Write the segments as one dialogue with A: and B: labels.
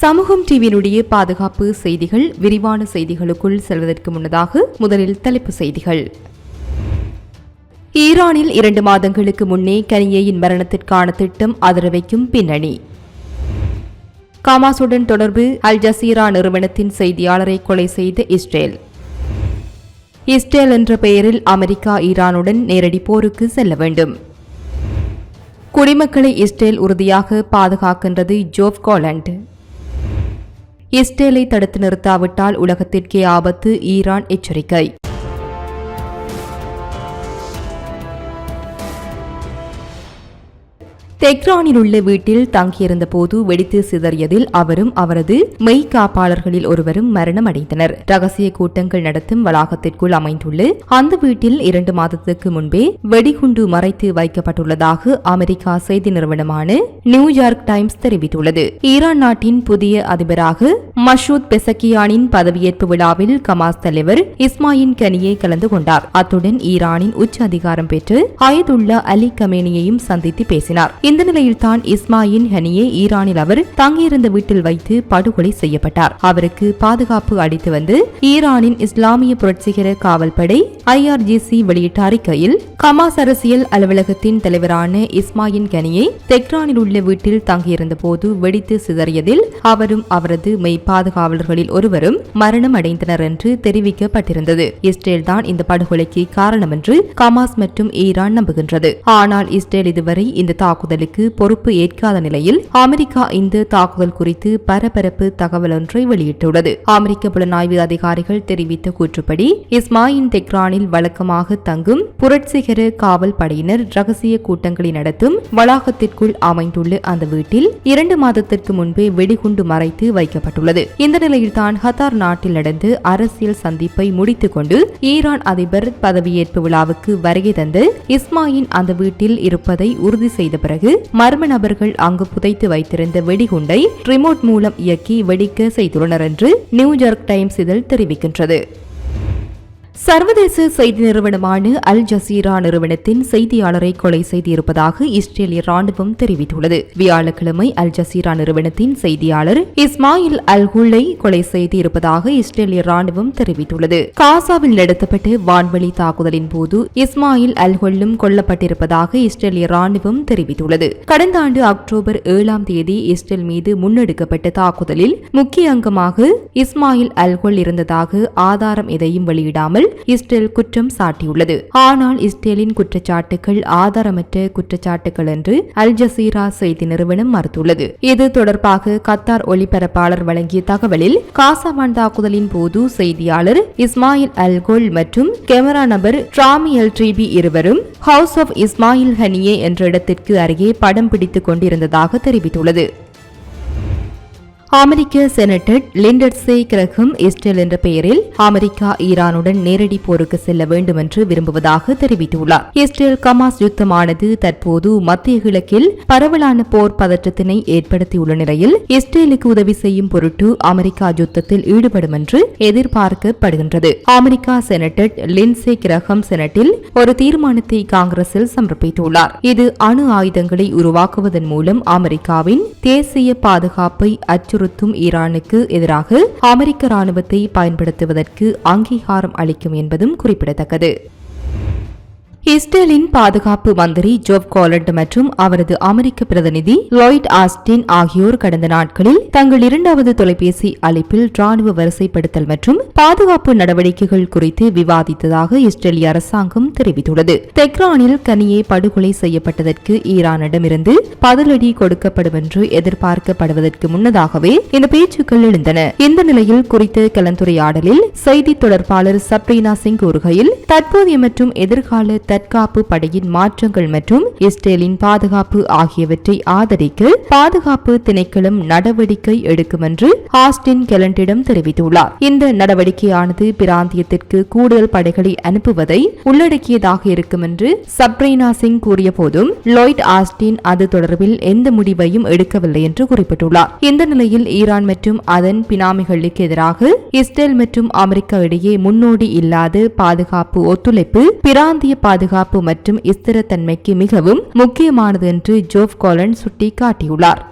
A: சமூகம் டிவியினுடைய பாதுகாப்பு செய்திகள் விரிவான செய்திகளுக்குள் செல்வதற்கு முன்னதாக முதலில் தலைப்பு செய்திகள். ஈரானில் இரண்டு மாதங்களுக்கு முன்னே கனியேயின் மரணத்திற்கான திட்டம் அதிரவைக்கும் பின்னணி. காமாசுடன் தொடர்பு அல் ஜசீரா நிறுவனத்தின் செய்தியாளரை கொலை செய்த இஸ்ரேல். இஸ்ரேல் என்ற பெயரில் அமெரிக்கா ஈரானுடன் நேரடி போருக்கு செல்ல வேண்டும். குடிமக்களை இஸ்ரேல் உறுதியாக பாதுகாக்கின்றது ஜோப் கோலண்ட். இஸ்ரேலை தடுத்து நிறுத்தாவிட்டால் உலகத்திற்கே ஆபத்து ஈரான் எச்சரிக்கை. தெக்ரானில் உள்ள வீட்டில் தங்கியிருந்த போது வெடித்து சிதறியதில் அவரும் அவரது மெய் காப்பாளர்களில் ஒருவரும் மரணம் அடைந்தனர் ரகசிய கூட்டங்கள் நடத்தும் வளாகத்திற்குள் அமைந்துள்ள அந்த வீட்டில் இரண்டு மாதத்துக்கு முன்பே வெடிகுண்டு மறைத்து வைக்கப்பட்டுள்ளதாக அமெரிக்கா செய்தி நிறுவனமான நியூயார்க் டைம்ஸ் தெரிவித்துள்ளது. ஈரான் நாட்டின் புதிய அதிபராக மஷூத் பெசக்கியானின் பதவியேற்பு விழாவில் கமாஸ் தலைவர் இஸ்மாயின் கனியை கலந்து கொண்டார். அத்துடன் ஈரானின் உச்ச அதிகாரம் பெற்று அயதுல்லா அலி கமேனியையும் சந்தித்து பேசினார். இந்த நிலையில்தான் இஸ்மாயின் ஹனியே ஈரானில் அவர் தங்கியிருந்த வீட்டில் வைத்து படுகொலை செய்யப்பட்டார். அவருக்கு பாதுகாப்பு அளித்து வந்து ஈரானின் இஸ்லாமிய புரட்சிகர காவல்படை ஐஆர்ஜிசி வெளியிட்ட அறிக்கையில் கமாஸ் அரசியல் அலுவலகத்தின் தலைவரான இஸ்மாயின் கனியை தெக்ரானில் உள்ள வீட்டில் தங்கியிருந்த போது வெடித்து சிதறியதில் அவரும் அவரது மெய் பாதுகாவலர்களில் ஒருவரும் மரணம் அடைந்தனர் என்று தெரிவிக்கப்பட்டிருந்தது. இஸ்ரேல் தான் இந்த படுகொலைக்கு காரணம் என்று கமாஸ் மற்றும் ஈரான் நம்புகின்றது. ஆனால் இஸ்ரேல் இதுவரை இந்த தாக்குதல் தாக்குதலுக்கு பொறுப்பு ஏற்காத நிலையில் அமெரிக்கா இந்த தாக்குதல் குறித்து பரபரப்பு தகவல் ஒன்றை வெளியிட்டுள்ளது. அமெரிக்க புலனாய்வு அதிகாரிகள் தெரிவித்த கூற்றுப்படி இஸ்மாயின் தெக்ரானில் வழக்கமாக தங்கும் புரட்சிகர காவல் படையினர் ரகசிய கூட்டங்களை நடத்தும் வளாகத்திற்குள் அமைந்துள்ள அந்த வீட்டில் இரண்டு மாதத்திற்கு முன்பே வெடிகுண்டு மறைத்து வைக்கப்பட்டுள்ளது. இந்த நிலையில்தான் ஹத்தார் நாட்டில் நடந்து அரசியல் சந்திப்பை முடித்துக் கொண்டு ஈரான் அதிபர் பதவியேற்பு விழாவுக்கு வருகை தந்து இஸ்மாயின் அந்த வீட்டில் இருப்பதை உறுதி செய்த பிறகு மர்ம நபர்கள் அங்கு புதைத்து வைத்திருந்த வெடிகுண்டை ரிமோட் மூலம் இயக்கி வெடிக்க செய்துள்ளனர் என்று நியூயார்க் டைம்ஸ் இதழ் தெரிவிக்கின்றது. சர்வதேச செய்தி நிறுவனமான அல் ஜசீரா நிறுவனத்தின் செய்தியாளரை கொலை செய்திருப்பதாக இஸ்ரேலிய ராணுவம் தெரிவித்துள்ளது. வியாழக்கிழமை அல் ஜசீரா நிறுவனத்தின் செய்தியாளர் இஸ்மாயில் அல் ஹுல்லை கொலை செய்திருப்பதாக இஸ்ரேலிய ராணுவம் தெரிவித்துள்ளது. காசாவில் நடத்தப்பட்ட வான்வெளி தாக்குதலின் போது இஸ்மாயில் அல் ஹுல்லும் கொல்லப்பட்டிருப்பதாக இஸ்ரேலிய ராணுவம் தெரிவித்துள்ளது. கடந்த ஆண்டு அக்டோபர் ஏழாம் தேதி இஸ்ரேல் மீது முன்னெடுக்கப்பட்ட தாக்குதலில் முக்கிய அங்கமாக இஸ்மாயில் அல் அல்கொல் இருந்ததாக ஆதாரம் எதையும் வெளியிடாமல் இஸ்ரேல் குற்றம் சாட்டியுள்ளது. ஆனால் இஸ்ரேலின் குற்றச்சாட்டுகள் ஆதாரமற்ற குற்றச்சாட்டுகள் என்று அல் ஜசீரா செய்தி நிறுவனம் மறுத்துள்ளது. இது தொடர்பாக கத்தார் ஒளிபரப்பாளர் வழங்கிய தகவலில் காசாவான் தாக்குதலின் போது செய்தியாளர் இஸ்மாயில் அல் கோல் மற்றும் கேமரா நபர் டிராமி எல் ட்ரிபி இருவரும் ஹவுஸ் ஆஃப் இஸ்மாயில் ஹனியே என்ற இடத்திற்கு அருகே படம் பிடித்துக் கொண்டிருந்ததாக தெரிவித்துள்ளது. அமெரிக்க செனட்டர் லிண்டர்சே கிரகம் இஸ்ரேல் என்ற பெயரில் அமெரிக்கா ஈரானுடன் நேரடி போருக்கு செல்ல வேண்டும் என்று விரும்புவதாக தெரிவித்துள்ளார். இஸ்ரேல் கமாஸ் யுத்தமானது தற்போது மத்திய கிழக்கில் பரவலான போர் பதற்றத்தினை ஏற்படுத்தியுள்ள நிலையில் இஸ்ரேலுக்கு உதவி செய்யும் பொருட்டு அமெரிக்கா யுத்தத்தில் ஈடுபடும் என்று எதிர்பார்க்கப்படுகின்றது. அமெரிக்கா செனட்டர் லின்சே கிரகம் செனட்டில் ஒரு தீர்மானத்தை காங்கிரஸில் சமர்ப்பித்துள்ளார். இது அணு ஆயுதங்களை உருவாக்குவதன் மூலம் அமெரிக்காவின் தேசிய பாதுகாப்பை அச்சுறுத்தும் ஈரானுக்கு எதிராக அமெரிக்க ராணுவத்தை பயன்படுத்துவதற்கு அங்கீகாரம் அளிக்கும் என்பதும் குறிப்பிடத்தக்கது. இஸ்ரேலின் பாதுகாப்பு மந்திரி ஜோப் கோலண்ட் மற்றும் அவரது அமெரிக்க பிரதிநிதி லாய்ட் ஆஸ்டின் ஆகியோர் கடந்த நாட்களில் தங்கள் இரண்டாவது தொலைபேசி அழைப்பில் ராணுவ வரிசைப்படுத்தல் மற்றும் பாதுகாப்பு நடவடிக்கைகள் குறித்து விவாதித்ததாக இஸ்ரேலிய அரசாங்கம் தெரிவித்துள்ளது. தெக்ரானில் கனியே படுகொலை செய்யப்பட்டதற்கு ஈரானிடமிருந்து பதிலடி கொடுக்கப்படும் என்று எதிர்பார்க்கப்படுவதற்கு முன்னதாகவே இந்த பேச்சுக்கள் எழுந்தன. இந்த நிலையில் குறித்த கலந்துரையாடலில் செய்தி தொடர்பாளர் சப்ரீனா சிங் கூறுகையில் தற்போதைய மற்றும் எதிர்கால தற்காப்பு படையின் மாற்றங்கள் மற்றும் இஸ்ரேலின் பாதுகாப்பு ஆகியவற்றை ஆதரிக்க பாதுகாப்பு திணைக்களம் நடவடிக்கை எடுக்கும் என்று ஆஸ்டின் கெலண்டிடம் தெரிவித்துள்ளார். இந்த நடவடிக்கையானது பிராந்தியத்திற்கு கூடுதல் படைகளை அனுப்புவதை உள்ளடக்கியதாக இருக்கும் என்று சப்ரீனா சிங் கூறிய போதும் லாய்ட் ஆஸ்டின் அது தொடர்பில் எந்த முடிவையும் எடுக்கவில்லை என்று குறிப்பிட்டுள்ளார். இந்த நிலையில் ஈரான் மற்றும் அதன் பினாமிகளுக்கு எதிராக இஸ்ரேல் மற்றும் அமெரிக்கா இடையே முன்னோடி இல்லாத பாதுகாப்பு ஒத்துழைப்பு பிராந்திய பாதுகாப்பு மற்றும் ஸ்திரத்தன்மைக்கு மிகவும் முக்கியமானது என்று ஜோப் கோலன் சுட்டிக்காட்டியுள்ளார்.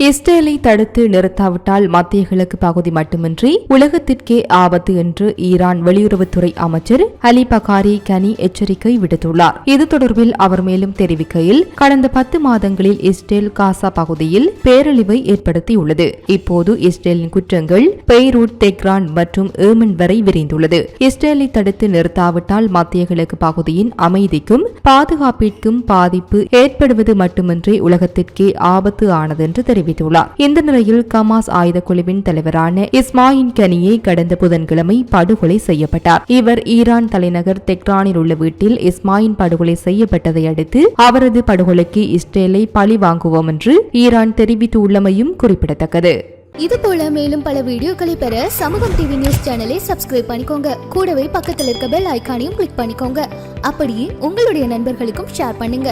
A: இஸ்ரேலை தடுத்து நிறுத்தாவிட்டால் மத்திய கிழக்கு பகுதி மட்டுமின்றி உலகத்திற்கே ஆபத்து என்று ஈரான் வெளியுறவுத்துறை அமைச்சர் அலி பகாரி கனி எச்சரிக்கை விடுத்துள்ளார். இது தொடர்பில் அவர் மேலும் தெரிவிக்கையில் கடந்த பத்து மாதங்களில் இஸ்ரேல் காசா பகுதியில் பேரழிவை ஏற்படுத்தியுள்ளது. இப்போது இஸ்ரேலின் குற்றங்கள் பெய்ரூட் தெக்ரான் மற்றும் ஏமன் வரை விரிந்துள்ளது. இஸ்ரேலை தடுத்து நிறுத்தாவிட்டால் மத்திய கிழக்கு பகுதியின் அமைதிக்கும் பாதுகாப்பிற்கும் பாதிப்பு ஏற்படுவது மட்டுமின்றி உலகத்திற்கே ஆபத்து ஆனது என்று தெரிவித்துள்ளார். இந்த நிலையில் கமாஸ் ஆயுத குழுவின் தலைவரான இஸ்மாயின் கனியை கடந்த புதன்கிழமை படுகொலை செய்யப்பட்டார். இவர் ஈரான் தலைநகர் தெக்ரானில் உள்ள வீட்டில் இஸ்மாயின் படுகொலை செய்யப்பட்டதை அடுத்து அவரது படுகொலைக்கு இஸ்ரேலை பழி வாங்குவோம் என்று ஈரான் தெரிவித்துள்ளமையும் குறிப்பிடத்தக்கது.
B: இது போல மேலும் பல வீடியோக்களை பெற சமூகம் டிவி நியூஸ் சேனலை சப்ஸ்கிரைப் பண்ணிக்கோங்க. கூடவே பக்கத்தில் இருக்க பெல் ஐக்கானையும் கிளிக் பண்ணிக்கோங்க. அப்படியே உங்களுடைய நண்பர்களுக்கும் ஷேர் பண்ணுங்க.